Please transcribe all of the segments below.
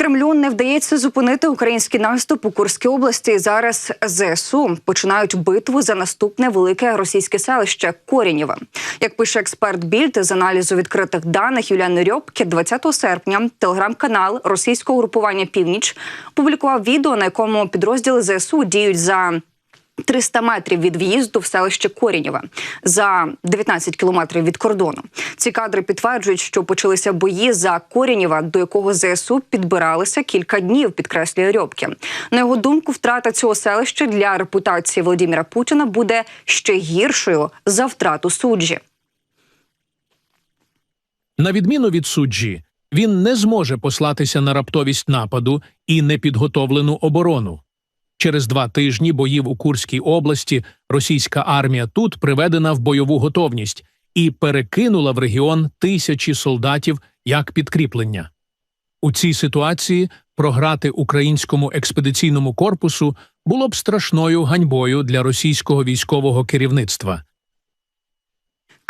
Кремлю не вдається зупинити український наступ у Курській області. Зараз ЗСУ починають битву за наступне велике російське селище Корінєве. Як пише експерт Більд з аналізу відкритих даних Юліани Рьобки, 20 серпня телеграм-канал російського групування Північ публікував відео, на якому підрозділи ЗСУ діють за 300 метрів від в'їзду в селище Корінєве за 19 кілометрів від кордону. Ці кадри підтверджують, що почалися бої за Корінєва, до якого ЗСУ підбиралися кілька днів, підкреслює Рьобки. На його думку, втрата цього селища для репутації Володимира Путіна буде ще гіршою за втрату суджі. На відміну від суджі, він не зможе послатися на раптовість нападу і непідготовлену оборону. Через два тижні боїв у Курській області російська армія тут приведена в бойову готовність і перекинула в регіон тисячі солдатів як підкріплення. У цій ситуації програти українському експедиційному корпусу було б страшною ганьбою для російського військового керівництва.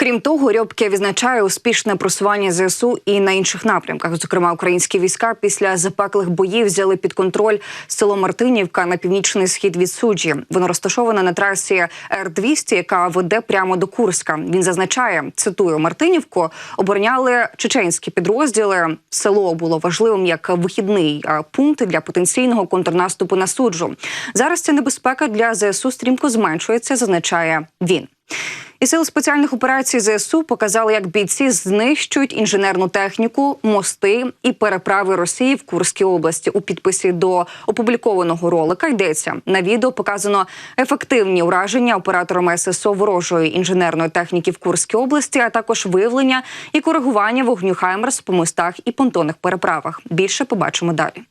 Крім того, Рьобке відзначає успішне просування ЗСУ і на інших напрямках. Зокрема, українські війська після запеклих боїв взяли під контроль село Мартинівка на північний схід від суджі. Воно розташоване на трасі Р 200 яка веде прямо до Курська. Він зазначає, цитую Мартинівку, обороняли чеченські підрозділи. Село було важливим як вихідний пункт для потенційного контрнаступу на суджу. Зараз ця небезпека для ЗСУ стрімко зменшується, зазначає він. І сили спеціальних операцій ЗСУ показали, як бійці знищують інженерну техніку, мости і переправи Росії в Курській області. У підписі до опублікованого ролика йдеться на відео. Показано ефективні ураження операторами ССО ворожої інженерної техніки в Курській області, а також виявлення і коригування вогню Хаймерс по мостах і понтонних переправах. Більше побачимо далі.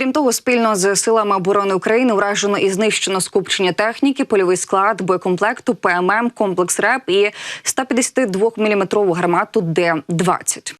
Крім того, спільно з силами оборони України вражено і знищено скупчення техніки, польовий склад, боєкомплекту, ПММ, комплекс РЕП і 152 мм гармату Д-20.